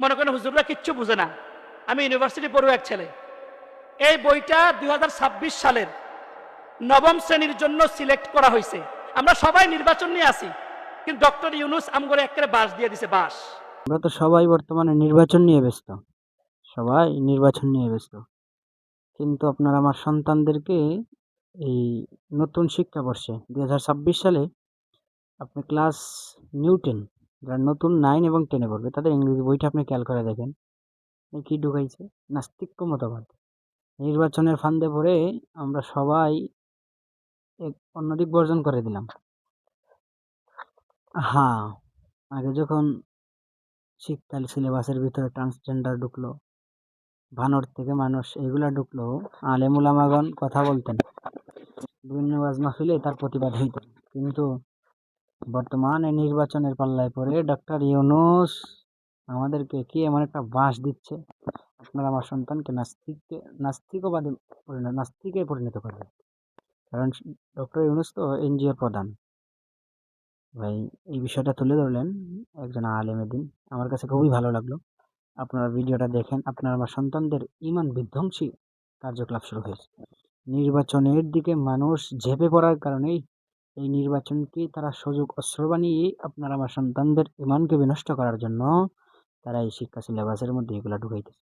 মনে করেন হুজুররা কিচ্ছু বুঝে না। আমি ইউনিভার্সিটি পড়ুয়া এক ছেলে। এই বইটা দুই সালের নবম শ্রেণির জন্য সিলেক্ট করা হয়েছে। আমরা সবাই নির্বাচন নিয়ে আসি, কিন্তু ডক্টর ইউনুস আমগরে একেবারে বাস দিয়ে দিছে বাস আমরা তো সবাই বর্তমানে নির্বাচন নিয়ে ব্যস্ত। সবাই নির্বাচন নিয়ে ব্যস্ত। কিন্তু আপনার আমার সন্তানদেরকে এই নতুন শিক্ষাবর্ষে, দুই হাজার ছাব্বিশ সালে আপনি ক্লাস নিউ টেন যারা নতুন নাইন এবং টেনে পড়বে, তাদের ইংরেজি বইটা আপনি খেয়াল করে দেখেন। কি ঢুকাইছে? নাস্তিক্য মতবাদ। নির্বাচনের ফান্দে পড়ে আমরা সবাই এক অন্যদিক বর্জন করে দিলাম। হ্যাঁ আগে যখন শীতকাল সিলেবাসের ভিতরে ট্রান্সজেন্ডার ঢুকলো, ভানর থেকে মানুষ এগুলা ঢুকলো আলেমুলামাগণ কথা বলতেন। বিভিন্ন তার প্রতিবাদ হইত। কিন্তু বর্তমানে নির্বাচনের পাল্লায় পড়ে ডক্টর ইউনুস আমাদেরকে কি এমন একটা বাস দিচ্ছে? আপনারা আমার সন্তানকে নাস্তিককে, নাস্তিকবাদে পরিণত, নাস্তিকে পরিণত করবে। কারণ ডক্টর ইউনুস তো এনজিওর প্রধান। ভাই, এই বিষয়টা তুলে ধরলেন একজন আলেমের দিন আমার কাছে খুবই ভালো লাগল। আপনারা ভিডিওটা দেখেন, আপনার আমার সন্তানদের ইমান বিধ্বংসী কার্যকলাপ শুরু হয়েছে। নির্বাচনের দিকে মানুষ ঝেঁপে পড়ার কারণেই এই নির্বাচনকে তারা সুযোগ অস্ত্র বানিয়ে আপনার আমার সন্তানদের ইমানকে বিনষ্ট করার জন্য তারা এই শিক্ষা সিলেবাসের মধ্যে এগুলো ঢুকাইতেছে।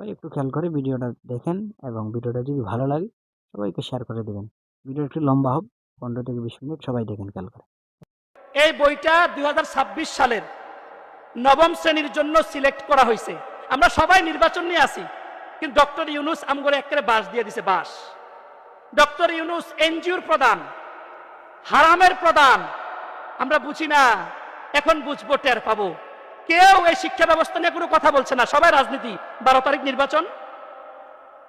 ভাই, একটু খেয়াল করে ভিডিওটা দেখেন এবং ভিডিওটা যদি ভালো লাগে সবাইকে শেয়ার করে দেবেন। ভিডিও একটু লম্বা হোক, পনেরো থেকে বিশ মিনিট সবাই দেখেন খেয়াল করে। এই বইটা দুই হাজার ছাব্বিশ সালের নবম শ্রেণির জন্য সিলেক্ট করা হয়েছে। আমরা সবাই নির্বাচন নিয়ে আসি কিন্তু ডক্টর ইউনুস আমগরে একেবারে বাস দিয়ে দিছে বাস ডক্টর ইউনুস এনজিওর প্রধান। হারামের প্রধান। আমরা বুঝি না, এখন বুঝব, টের পাবো। কেউ এই শিক্ষা ব্যবস্থা নিয়ে কোনো কথা বলছে না। সবাই রাজনীতি। বারো তারিখ নির্বাচন।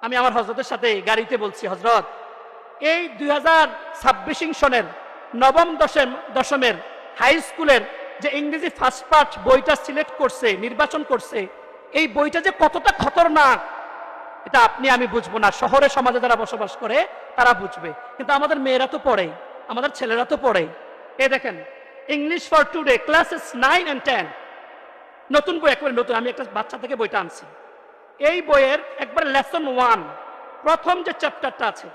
আমি আমার হজরতের সাথে গাড়িতে বলছি, হজরত, এই দুই হাজার ছাব্বিশ সনের নবম দশম দশমের হাই স্কুলের যে ইংরেজি ফার্স্ট পার্ট বইটা সিলেক্ট করছে, নির্বাচন করছে, এই বইটা যে কতটা খতরনাক, এটা আপনি, আমি বুঝব না। শহরে সমাজে যারা বসবাস করে, তারা বুঝবে। কিন্তু আমাদের মেয়েরা তো পড়ে। আমাদের ছেলেরা তো পড়ে। এ দেখেন English for today classes nine and ten নতুন বই, একবারে নতুন, আমি একটা বাচ্চা থেকে বইটা আনছি। এই বইয়ের একবার লেসন ওয়ান প্রথম যে চ্যাপ্টারটা আছে,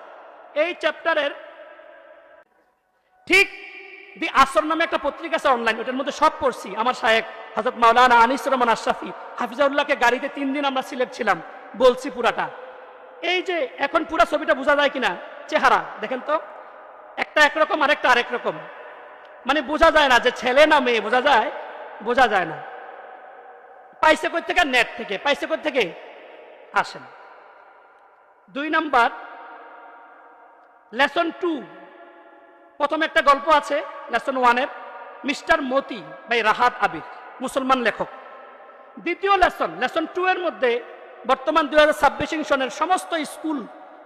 এই চ্যাপ্টারের ঠিক দি আসর নামে একটা পত্রিকা আছে অনলাইন ওটার মধ্যে সব পড়ছি। আমার সাহেব হজরত মাওলানা আনিস রহমান আশরাফি, হাফিজাউল্লাহকে গাড়িতে তিন দিন আমরা সিলেক্ট ছিলাম, বলছি পুরাটা। এই যে, এখন পুরা ছবিটা বোঝা যায় কিনা, চেহারা, দেখেন তো। একটা একরকম, আরেকটা আরেক রকম। মানে বোঝা যায় না যে ছেলে না মেয়ে, বোঝা যায়? বোঝা যায় না। পাইছে কই থেকে নেট থেকে। পাইছে কই থেকে আসেন দুই নাম্বার, লেসন টু। প্রথম একটা গল্প আছে, লেসন ওয়ানের। মিস্টার মতি বাই রাহাত আবির, মুসলমান লেখক। দ্বিতীয় লেসন লেসন টু এর মধ্যে বর্তমান দুই হাজার ছাব্বিশ সনের সমস্ত স্কুল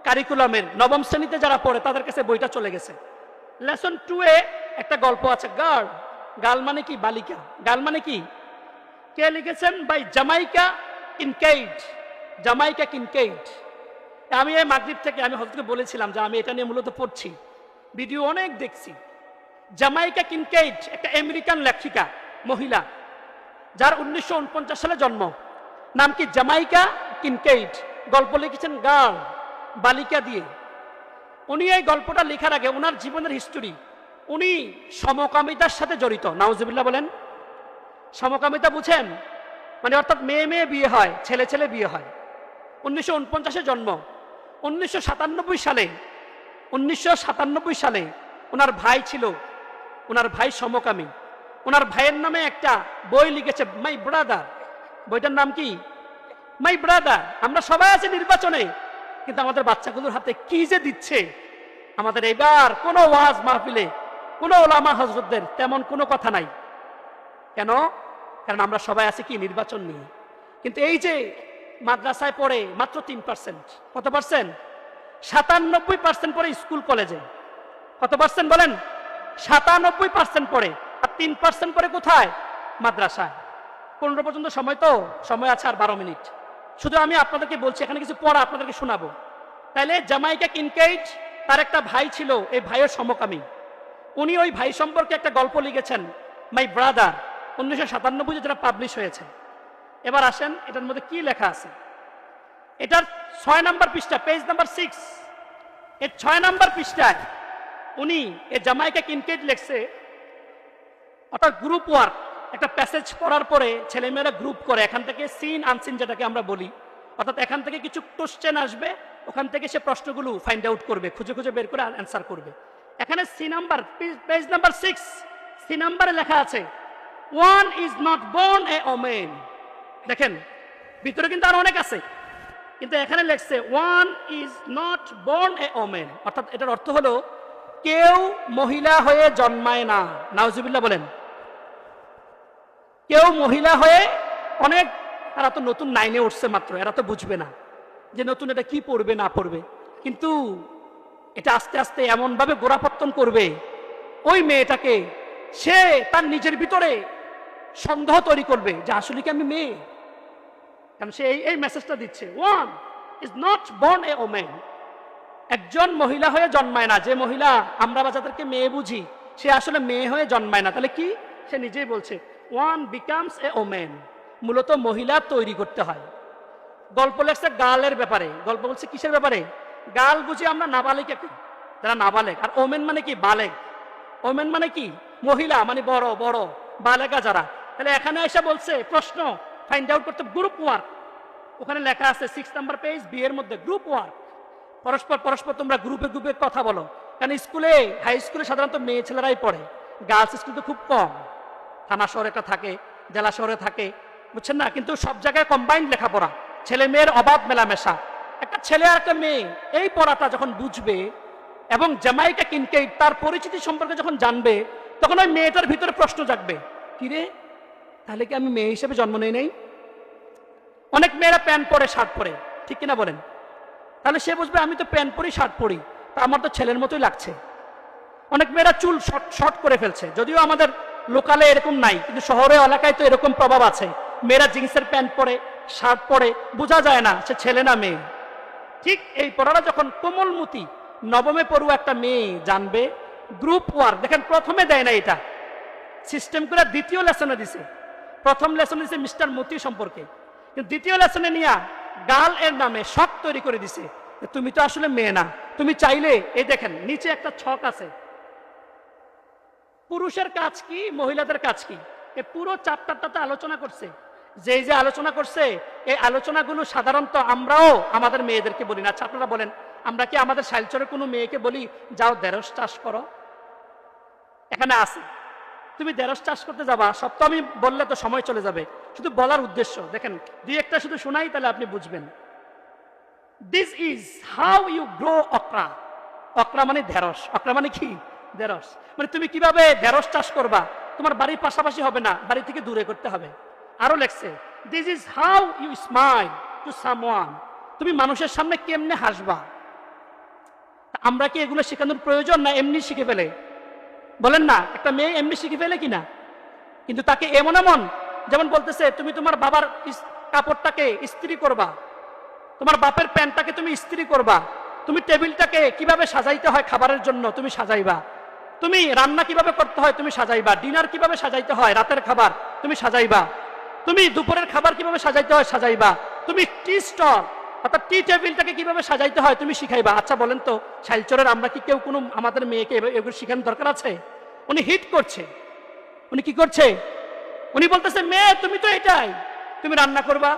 কারিকুলামের নবম শ্রেণীতে যারা পড়ে, তাদের কাছে বইটা চলে গেছে। লেসন টু এ একটা গল্প আছে গার্ল গার্ল মানে কি? বালিকা। গার্ল মানে কি? কে লিখেছেন? By Jamaica Kincaid Jamaica Kincaid আমি এই মাগরিব থেকে, আমি হজরতকে বলেছিলাম যে আমি এটা নিয়ে মূলত পড়ছি। ভিডিও অনেক দেখছি। জামাইকা কিনকেইট একটা আমেরিকান লেখিকা, মহিলা, যার উনিশশো উনপঞ্চাশ সালে জন্ম। নাম কি? জামাইকা কিনকেইট গল্প লিখেছেন গার্ল বালিকা দিয়ে। উনি এই গল্পটা লেখার আগে ওনার জীবনের হিস্টোরি উনি সমকামিতার সাথে জড়িত। নাউজুবিল্লাহ বলেন, সমকামিতা বুঝেন মানে অর্থাৎ মেয়ে মেয়ে বিয়ে হয়, ছেলে ছেলে বিয়ে হয়। উনিশশো উনপঞ্চাশে জন্ম। উনিশশো সাতানব্বই সালে, উনিশশো সাতানব্বই সালে ওনার ভাই ছিল। ওনার ভাই সমকামী। ওনার ভাইয়ের নামে একটা বই লিখেছে মাই ব্রাদার বইটার নাম কি? মাই ব্রাদার আমরা সবাই আছি নির্বাচনে। কিন্তু আমাদের বাচ্চাগুলোর হাতে কি যে দিচ্ছে? আমাদের এবার কোনো ওয়াজ মাহফিলে, কোনো ওলামা হজরতদের তেমন কোনো কথা নাই। কেন? কারণ আমরা সবাই আছি কি নির্বাচন নিয়ে। কিন্তু এই যে মাদ্রাসায় পড়ে মাত্র তিন পার্সেন্ট, কত পার্সেন্ট? সাতানব্বই পার্সেন্ট পড়ে স্কুল কলেজে। কত পার্সেন্ট বলেন? সাতানব্বই পার্সেন্ট পড়ে। আর তিন পার্সেন্ট পড়ে কোথায়? মাদ্রাসায়। পনেরো পর্যন্ত সময় তো? সময় আছে আর বারো মিনিট। শুধু আমি আপনাদেরকে বলছি, এখানে কিছু পড়া আপনাদেরকে শোনাবো। তাহলে জামাইকা কিনকেইট, তার একটা ভাই ছিল, এই ভাইয়ের সমকামী। উনি ওই ভাই সম্পর্কে একটা গল্প লিখেছেন মাই ব্রাদার উনিশশো সাতানব্বই যেটা পাবলিশ হয়েছে। এবার আসেন, এটার মধ্যে কি লেখা আছে? এটার ছয় নাম্বার পৃষ্ঠা পেজ নাম্বার সিক্স এর ছয় নাম্বার পৃষ্ঠায় উনি এ জামাইকা কিনকেট লেখছে, অর্থাৎ গ্রুপ ওয়ার্ক একটা প্যাসেজ পড়ার পরে ছেলেমেয়েরা গ্রুপ করে, এখান থেকে সিন আনসিন যেটাকে আমরা বলি, অর্থাৎ এখান থেকে কিছু কোশ্চেন আসবে, ওখান থেকে সে প্রশ্নগুলো ফাইন্ড আউট করবে, খুঁজে খুঁজে বের করে অ্যান্সার করবে। এখানে C number page number six C নাম্বারে লেখা আছে one is not born a woman দেখেন, ভিতরে কিন্তু আরও অনেক আছে, কিন্তু এখানে লেখছে one is not born a woman অর্থাৎ এটার অর্থ হলো, কেউ মহিলা হয়ে জন্মায় না। নাউজুবিল্লাহ বলেন কেউ মহিলা হয়ে অনেক, তারা তো নতুন নাইনে উঠছে মাত্র, এরা তো বুঝবে না যে নতুন এটা কি পড়বে, না পড়বে। কিন্তু এটা আস্তে আস্তে এমনভাবে গোড়াপত্তন করবে, ওই মেয়েটাকে সে তার নিজের ভিতরে সন্দেহ তৈরি করবে যে আসলে কি আমি মেয়ে? কারণ সে এই মেসেজটা দিচ্ছে one is not born a woman একজন মহিলা হয়ে জন্মায় না। যে মহিলা, আমরা বা যাদেরকে মেয়ে বুঝি, সে আসলে মেয়ে হয়ে জন্মায় না। তাহলে কি? সে নিজেই বলছে ওয়ান বিকামস এ ওমেন মূলত মহিলা তৈরি করতে হয়। গল্প লেখছে গালের ব্যাপারে। গল্প বলছে কিসের ব্যাপারে? গাল বুঝি আমরা নাবালিকাকে যারা নাবালেক। আর ওমেন মানে কি? বালেক। ওমেন মানে কি? মহিলা মানে বড় বড়, বালেকা যারা। তাহলে এখানে এসে বলছে, প্রশ্ন। ফাইন্ড আউট করতে গ্রুপ ওয়ার্ক ওখানে লেখা আছে সিক্স নাম্বার পেজ বিয়ের মধ্যে গ্রুপ ওয়ার্ক পরস্পর পরস্পর তোমরা গ্রুপে গ্রুপে কথা বলো। কারণ স্কুলে হাই স্কুলে সাধারণত মেয়ে ছেলেরাই পড়ে। গার্লস স্কুল তো খুব কম। থানা শহরে একটা থাকে, জেলা শহরে থাকে, বুঝছেন না? কিন্তু সব জায়গায় কম্বাইন্ড লেখাপড়া। ছেলে মেয়ের অবাধ মেলামেশা। একটা ছেলে আর একটা মেয়ে, এই পড়াটা যখন বুঝবে এবং জামাইকা কিনকে তার পরিচিতি সম্পর্কে যখন জানবে, তখন ওই মেয়েটার ভিতরে প্রশ্ন জাগবে, কিরে? তাহলে কি আমি মেয়ে হিসেবে জন্ম নেই নেই? অনেক মেয়েরা প্যান্ট পরে, শার্ট পরে, ঠিক কিনা বলেন? তাহলে সে বুঝবে, আমি তো প্যান্ট পরি, শার্ট পরি, তা আমার তো ছেলের মতোই লাগছে। অনেক মেয়েরা চুল শর্ট শর্ট করে ফেলছে, যদিও আমাদের লোকালে এরকম নাই, কিন্তু শহরে এলাকায় তো এরকম প্রভাব আছে। মেয়েরা জিন্সের প্যান্ট পরে, শার্ট পরে, বোঝা যায় না সে ছেলে না মেয়ে। ঠিক এই পড়াটা যখন কোমলমতি নবমে পড়ুয়া একটা মেয়ে জানবে গ্রুপ ওয়ার্ক দেখেন প্রথমে দেয় না এটা। সিস্টেম করে দ্বিতীয় লেসনে দিছে। প্রথম লেসনে দিছে মিস্টার মতি সম্পর্কে। কিন্তু দ্বিতীয় লেসনে নিয়া গাল এর নামে শখ তৈরি করে দিছে। তুমি তো আসলে মেয়ে না। তুমি চাইলে, এই দেখেন, নিচে একটা ছক আছে। পুরুষের কাজ কি, মহিলাদের কাজ কি? এ পুরো চাপ্টারটাতে আলোচনা করছে। যে যে আলোচনা করছে, এই আলোচনাগুলো সাধারণত আমরাও আমাদের মেয়েদেরকে বলি না। আচ্ছা আপনারা বলেন, আমরা কি আমাদের শাইলচরের কোনো মেয়েকে বলি, যাও দেড়স চাষ করো? এখানে আছে। তুমি দেড়স চাষ করতে যাবা, সব তো আমি বললে তো সময় চলে যাবে। শুধু বলার উদ্দেশ্য, দেখেন, দুই একটা শুধু শোনাই, তাহলে আপনি বুঝবেন। This is how you grow okra okra মানে ঢেঁড়স। অকরা মানে কি? ঢেঁড়স। মানে তুমি কীভাবে ঢেঁড়স চাষ করবা? তোমার বাড়ির পাশাপাশি হবে না, বাড়ি থেকে দূরে করতে হবে। আরও লেখছে this is how you smile to someone তুমি মানুষের সামনে কেমনে হাসবা? আমরা কি এগুলো শেখানোর প্রয়োজন না এমনি শিখে ফেলে? বলেন না, একটা মেয়ে এমনি শিখে ফেলে কিনা? কিন্তু তাকে এমন এমন, যেমন বলতেছে, তুমি তোমার বাবার কাপড়টাকে ইস্ত্রি করবা। তোমার বাপের প্যান্টটাকে তুমি ইস্ত্রি করবা। তুমি টেবিলটাকে কীভাবে সাজাইতে হয় খাবারের জন্য তুমি সাজাইবা। তুমি রান্না কীভাবে করতে হয় তুমি সাজাইবা ডিনার কীভাবে সাজাইতে হয়, রাতের খাবার তুমি সাজাইবা, তুমি দুপুরের খাবার কীভাবে সাজাইতে হয় সাজাইবা, তুমি টি স্টল অর্থাৎ টি টেবিলটাকে কীভাবে সাজাইতে হয় তুমি শিখাইবা। আচ্ছা বলেন তো শাইলচরের আমরা কি কেউ কোনো আমাদের মেয়েকে এগুলো শিখানোর দরকার আছে? উনি হিট করছে। উনি কি করছে? উনি বলতেছে মেয়ে তুমি তো এটাই। তুমি রান্না করবা,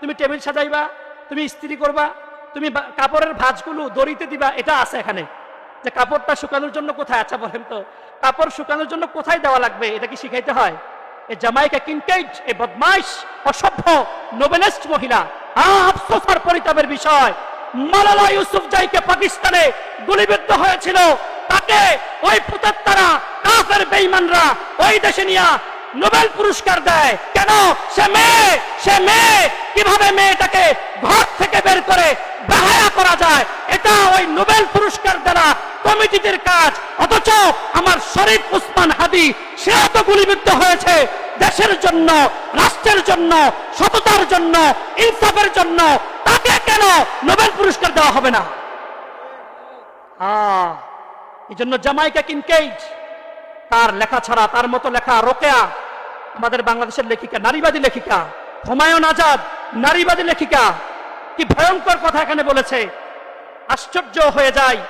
তুমি টেবিল সাজাইবা, তুমি ইস্ত্রি করবা, তুমি কাপড়ের ভাঁজগুলো দড়িতে দিবা, এটা আছে এখানে। যে কাপড়টা শুকানোর জন্য কোথায় আচ্ছা বলেন তো? কাপড় শুকানোর জন্য কোথায় দেওয়া লাগবে? এটা কি শিখাইতে হয়? এ জামাইকা কিনকেজ, এ বদমাইশ, অসভ্য, নোবেলিস্ট মহিলা আফসোস আর পরিতাপের বিষয়। মালালা ইউসুফ জাইকে পাকিস্তানে গুলিবিদ্ধ হয়েছিল। তাকে ওই পুতের তারা কাফের বেঈমানরা ওই দেশে নিয়া নোবেল পুরস্কার দেয়। কেন? সে মেয়ে সে মেয়ে। কীভাবে মেয়েটাকে ঘর থেকে বের করে বাহায়া করা যায়? এটা ওই নোবেল পুরস্কার দেওয়া কমিটিদের কাজ, অথচ আমার শরীফ উসমান হাদি, সে তো গুলিবিদ্ধ হয়েছে দেশের জন্য, রাষ্ট্রের জন্য, সততার জন্য, ইনসাফের জন্য, তাকে কেন নোবেল পুরস্কার দেওয়া হবে না? এই জন্য জামাইকা কিনকেইট তার লেখা ছাড়া, তার মতো লেখা রোকেয়া, আমাদের বাংলাদেশের লেখিকা, নারীবাদী লেখিকা, হুমায়ুন আজাদ, নারীবাদী লেখিকা, কি ভয়ঙ্কর কথা এখানে বলেছে, আশ্চর্য হয়ে যায়।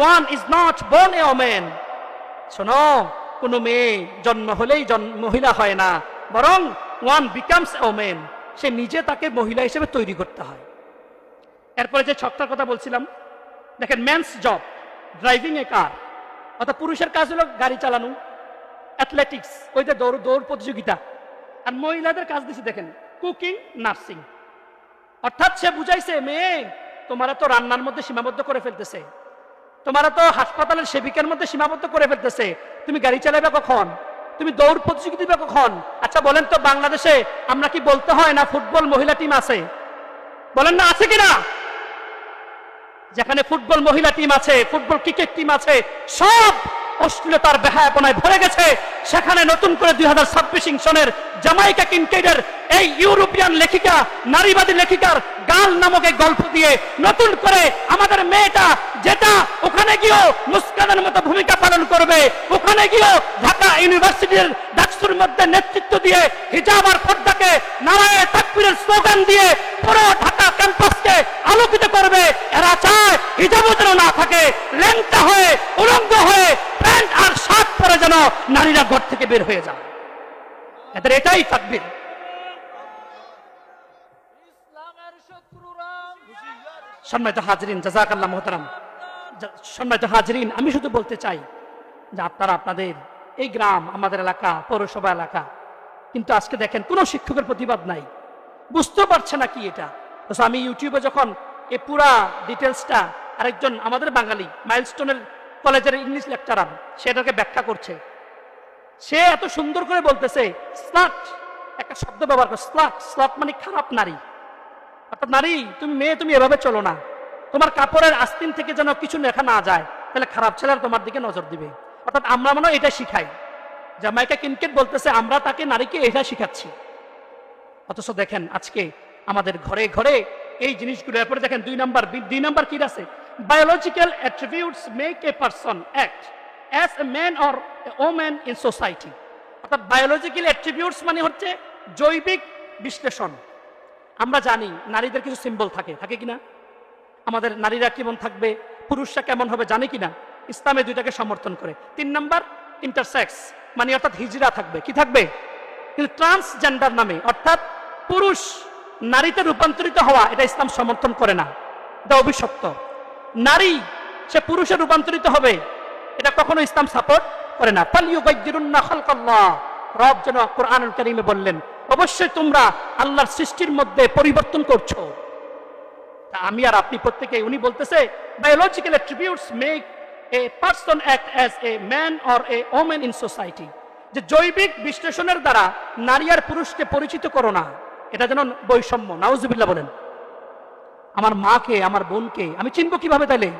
One is not born a woman শোনো, কোনো মেয়ে জন্ম হলেই মহিলা হয় না। বরং ওয়ান বিকামস ওমেন সে নিজে তাকে মহিলা হিসেবে তৈরি করতে হয়। এরপরে যে ছকটার কথা বলছিলাম, দেখেন man's job driving a car অর্থাৎ পুরুষের কাজ হলো গাড়ি চালানো অ্যাথলেটিক্স ওই যে দৌড় দৌড় প্রতিযোগিতা। আর মহিলাদের কাজ দিছে দেখেন কুকিং নার্সিং অর্থাৎ সে বুঝাইছে, মেয়ে, তোমারা তো রান্নার মধ্যে সীমাবদ্ধ করে ফেলতেছে। তোমারা তো হাসপাতালের সেবিকার মধ্যে সীমাবদ্ধ করে ফেলতেছে। তুমি গাড়ি চালাবে কখন? তুমি দৌড় প্রতিযোগিতা দিবে কখন? আচ্ছা বলেন তো বাংলাদেশে আমরা কি বলতে হয় না ফুটবল মহিলা টিম আছে? বলেন না, আছে কিনা? যেখানে ফুটবল মহিলা টিম আছে, ফুটবল ক্রিকেট টিম আছে, সব অশ্লীলতার বেহায়াপনায় ভরে গেছে। সেখানে নতুন করে দুই হাজার ছাব্বিশ সনের জামাইকা কিনকেডের এই ইউরোপিয়ান লেখিকা, নারীবাদী লেখিকার গাল নামক এই গল্প দিয়ে নতুন করে আমাদের মেয়েটা যেটা ওখানে গিয়েও মুস্কানের মতো ভূমিকা পালন করবে, ওখানে গিয়েও ঢাকা ইউনিভার্সিটির ডাকসুর মধ্যে নেতৃত্ব দিয়ে হিজাব আর পর্দাকে নারায় তাকবীরের স্লোগান দিয়ে পুরো ঢাকা ক্যাম্পাসকে আলোকিত করবে। এরা চায় হিজাবও যেন না থাকে, ল্যাংটা হয়ে, উলঙ্গ হয়ে, প্যান্ট আর শার্ট পরে যেন নারীরা ঘর থেকে বের হয়ে যায়। এদের এটাই তাকবীর। সম্মানিত হাজরিন, জাজাকাল্লাহ মোহতারাম সম্মানিত হাজরিন, আমি শুধু বলতে চাই যে আপনারা আপনাদের এই গ্রাম, আমাদের এলাকা, পৌরসভা এলাকা, কিন্তু আজকে দেখেন কোনো শিক্ষকের প্রতিবাদ নাই। বুঝতে পারছে না কি এটা। আমি ইউটিউবে যখন এই পুরা ডিটেলসটা আরেকজন আমাদের বাঙালি, মাইলস্টোনের কলেজের ইংলিশ লেকচারার সেটাকে ব্যাখ্যা করছে। সে এত সুন্দর করে বলতেছে, স্লাট একটা শব্দ ব্যবহার করে, স্লাট স্লাট মানে খারাপ নারী। অর্থাৎ নারী, তুমি মেয়ে, তুমি এভাবে চলো না। তোমার কাপড়ের আস্তিন থেকে যেন কিছু লেখা না যায়, তাহলে খারাপ ছেলেরা তোমার দিকে নজর দিবে। অর্থাৎ আমরা মনে এটা শিখাই। জামাইকা কিনকেট বলতেছে, আমরা তাকে নারীকে এটা শিখাচ্ছি। অথচ দেখেন, আজকে আমাদের ঘরে ঘরে এই জিনিসগুলো, এরপরে দেখেন দুই নাম্বার দুই নাম্বার কি আছে? Biological attributes make a person act as a man or woman in society অর্থাৎ বায়োলজিক্যাল অ্যাট্রিবিউটস মানে হচ্ছে জৈবিক বিশ্লেষণ। আমরা জানি, নারীদের কিছু সিম্বল থাকে থাকে কিনা? আমাদের নারীরা কেমন থাকবে, পুরুষরা কেমন হবে জানে কিনা? ইসলামে দুইটাকে সমর্থন করে। তিন নাম্বার ইন্টারসেক্স মানে অর্থাৎ হিজড়া থাকবে। কি থাকবে? কিন্তু ট্রান্সজেন্ডার নামে, অর্থাৎ পুরুষ নারীতে রূপান্তরিত হওয়া, এটা ইসলাম সমর্থন করে না। এটা অভিশপ্ত। নারী, সে পুরুষে রূপান্তরিত হবে, এটা কখনো ইসলাম সাপোর্ট করে না। রব যেন কোরআনুল কারিমে বললেন, অবশ্যই তোমরা আল্লাহর সৃষ্টির মধ্যে পরিবর্তন করছ। আমি আর আপনি প্রত্যেকে উনি বলতেছে biological attributes make a person act as a man or a woman in society যে জৈবিক বিশ্লেষণের দ্বারা নারী আর পুরুষকে পরিচিত করো না, এটা যেন বৈষম্য। নাউজুবিল্লাহ বলেন, আমার মাকে, আমার বোনকে, আমি চিনবো কীভাবে তাইলে?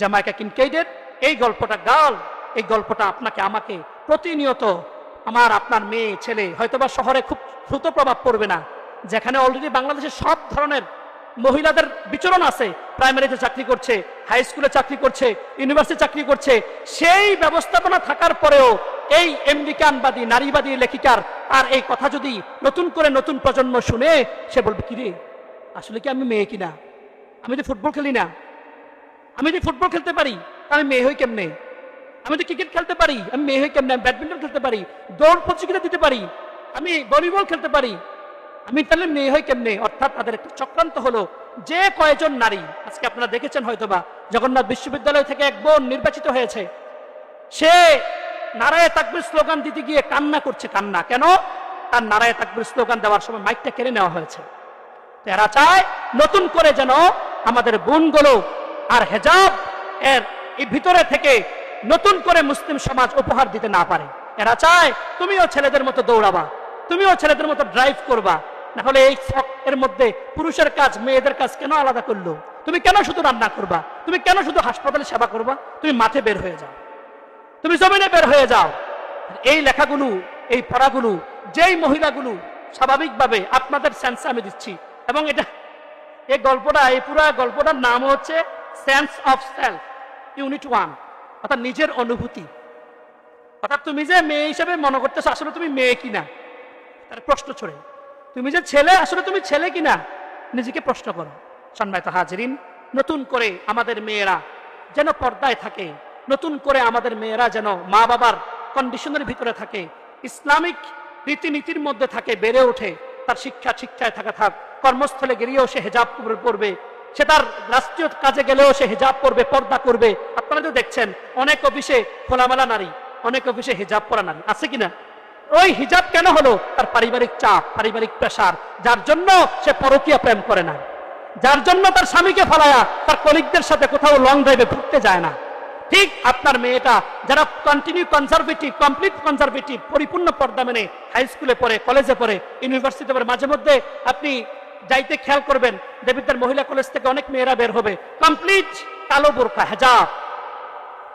জামাইকা কিনকেইডের এই গল্পটা গাল, এই গল্পটা আপনাকে, আমাকে প্রতিনিয়ত আমার আপনার মেয়ে, ছেলে, হয়তোবা শহরে খুব দ্রুত প্রভাব পড়বে না, যেখানে অলরেডি বাংলাদেশে সব ধরনের মহিলাদের বিচরণ আছে। প্রাইমারিতে চাকরি করছে হাই স্কুলে চাকরি করছে ইউনিভার্সিটি চাকরি করছে। সেই ব্যবস্থাপনা থাকার পরেও এই আমেরিকানবাদী নারীবাদী লেখিকার আর এই কথা যদি নতুন করে নতুন প্রজন্ম শুনে, সে বলবে, কিরে, আসলে কি আমি মেয়ে কিনা? আমি তো ফুটবল খেলি না। আমি যদি ফুটবল খেলতে পারি আমি মেয়ে হই কেমনে? আমি তো ক্রিকেট খেলতে পারি, আমি মেয়ে হই কেমনে? আমি ব্যাডমিন্টন খেলতে পারি, দৌড় প্রতিযোগিতা দিতে পারি, আমি ভলিবল খেলতে পারি আমি তাহলে মেয়ে হই কেমনে? অর্থাৎ তাদের একটা চক্রান্ত হলো। যে কয়জন নারী, আজকে আপনারা দেখেছেন হয়তোবা, জগন্নাথ বিশ্ববিদ্যালয় থেকে এক বোন নির্বাচিত হয়েছে। সে নারায় তাকবির স্লোগান দিতে গিয়ে কান্না করছে, কান্না। কেন? তার নারায় তাকবির স্লোগান দেওয়ার সময় মাইকটা কেড়ে নেওয়া হয়েছে। তো এরা চায় নতুন করে যেন আমাদের বোনগুলো আর হেজাব এর এই ভিতরে থেকে নতুন করে মুসলিম সমাজ উপহার দিতে না পারে। এরা চায়, তুমিও ছেলেদের মতো দৌড়াবা, তুমিও ছেলেদের মতো ড্রাইভ করবা না হলে এই শখ এর মধ্যে পুরুষের কাজ, মেয়েদের কাজ কেন আলাদা করল? তুমি কেন শুধু রান্না করবা? তুমি কেন শুধু হাসপাতালে সেবা করবা? তুমি মাঠে বের হয়ে যাও। তুমি জমিনে বের হয়ে যাও। এই লেখাগুলো, এই পড়াগুলো, যেই মহিলাগুলো স্বাভাবিকভাবে আপনাদের সেন্সে আমি দিচ্ছি। এবং এটা, এই গল্পটা, এই পুরা গল্পটার নাম হচ্ছে sense of self unit one অর্থাৎ নিজের অনুভূতি। অর্থাৎ তুমি যে মেয়ে হিসেবে মনে করতেছো, আসলে তুমি মেয়ে কিনা? তার প্রশ্ন ছড়ে। তুমি যে ছেলে, আসলে তুমি ছেলে কিনা? নিজেকে প্রশ্ন করো। সম্মানিত হাজরিন, নতুন করে আমাদের মেয়েরা যেন পর্দায় থাকে, নতুন করে আমাদের মেয়েরা যেন মা বাবার কন্ডিশনের ভিতরে থাকে, ইসলামিক রীতিনীতির মধ্যে থাকে, বেড়ে ওঠে, তার শিক্ষা শিক্ষায় থাকা থাক, কর্মস্থলে গেলেও সে হেজাব পরবে সে তার রাষ্ট্রীয় কাজে গেলেও সে হেজাব করবে পর্দা করবে। আপনারা তো দেখছেন, অনেক অফিসে খোলামেলা নারী, অনেক অফিসে হেজাব পরা নারী, আছে কিনা? ওই হিজাব কেন হলো? তার পারিবারিক চাপ, পারিবারিক প্রেশার, যার জন্য সে পরকীয়া প্রেম করে না। যার জন্য তার স্বামীকে ফলায়া, তার কলিগদের সাথে কোথাও লং ড্রাইভে ঘুরতে যায় না। ঠিক আপনার মেয়েটা যারা কন্টিনিউ কনজারভেটিভ কমপ্লিট কনজারভেটিভ পরিপূর্ণ পর্দা মেনে হাই স্কুলে পড়ে কলেজে পড়ে ইউনিভার্সিটি পড়ে, মাঝে মধ্যে আপনি যাইতে খেয়াল করবেন দেবিদ্যার মহিলা কলেজ থেকে অনেক মেয়েরা বের হবে। কমপ্লিট কালো বোরকা হেজাব।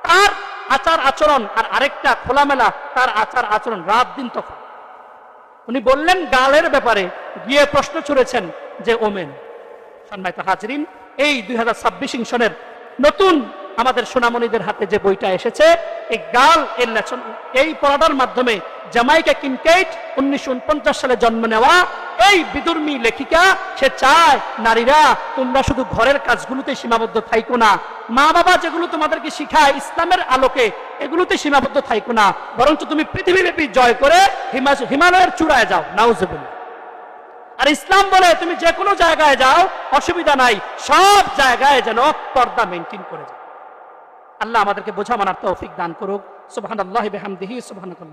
তার আচার আচরণ আর আরেকটা খোলামেলা তার আচার আচরণ রাত দিন তখন। উনি বললেন, গালের ব্যাপারে গিয়ে প্রশ্ন ছুড়েছেন যে, ওমেন। সম্মানিত হাজরিন, এই দুই হাজার ছাব্বিশ সনের নতুন আমাদের সোনামণিদের হাতে যে বইটা এসেছে, এই গাল এর লেসন এই পড়াটার মাধ্যমে জামাইকা কিনকেট উনিশশো সালে জন্ম নেওয়া এই বিদুর্মী লেখিকা, সে চায়, নারীরা, তোমরা শুধু ঘরের কাজগুলোতে সীমাবদ্ধ থাইকো না। মা বাবা যেগুলো তোমাদেরকে শিখায় ইসলামের আলোকে, এগুলোতে সীমাবদ্ধ থাইকো না। বরঞ্চ তুমি পৃথিবীব্যাপী জয় করে হিমা- হিমালয়ের চূড়ায় যাও। নাউজুবিল্লাহ। আর ইসলাম বলে, তুমি যে কোনো জায়গায় যাও, অসুবিধা নাই। সব জায়গায় যেন পর্দা মেনটেন করে যাও। আল্লাহ আমাদেরকে বোঝা মানার তৌফিক দান করুক। সুবহানাল্লাহি বিহামদিহি সুবহানাকাল্লাহ।